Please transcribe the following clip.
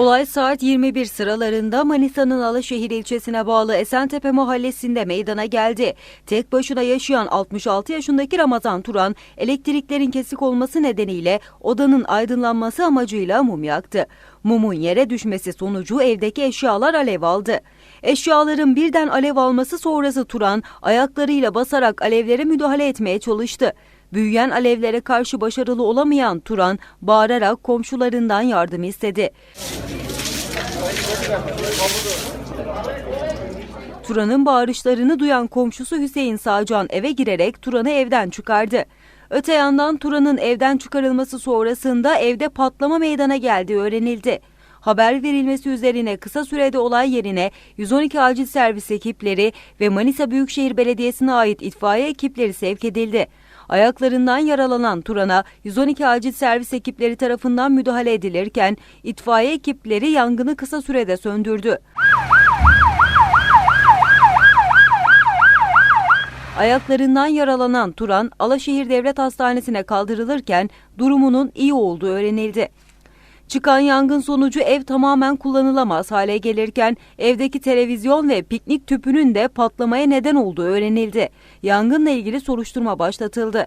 Olay saat 21 sıralarında Manisa'nın Alaşehir ilçesine bağlı Esentepe mahallesinde meydana geldi. Tek başına yaşayan 66 yaşındaki Ramazan Turan elektriklerin kesik olması nedeniyle odanın aydınlanması amacıyla mum yaktı. Mumun yere düşmesi sonucu evdeki eşyalar alev aldı. Eşyaların birden alev alması sonrası Turan ayaklarıyla basarak alevlere müdahale etmeye çalıştı. Büyüyen alevlere karşı başarılı olamayan Turan bağırarak komşularından yardım istedi. Turan'ın bağırışlarını duyan komşusu Hüseyin Sağcan eve girerek Turan'ı evden çıkardı. Öte yandan Turan'ın evden çıkarılması sonrasında evde patlama meydana geldiği öğrenildi. Haber verilmesi üzerine kısa sürede olay yerine 112 acil servis ekipleri ve Manisa Büyükşehir Belediyesi'ne ait itfaiye ekipleri sevk edildi. Ayaklarından yaralanan Turan'a 112 acil servis ekipleri tarafından müdahale edilirken itfaiye ekipleri yangını kısa sürede söndürdü. Ayaklarından yaralanan Turan, Alaşehir Devlet Hastanesi'ne kaldırılırken durumunun iyi olduğu öğrenildi. Çıkan yangın sonucu ev tamamen kullanılamaz hale gelirken evdeki televizyon ve piknik tüpünün de patlamaya neden olduğu öğrenildi. Yangınla ilgili soruşturma başlatıldı.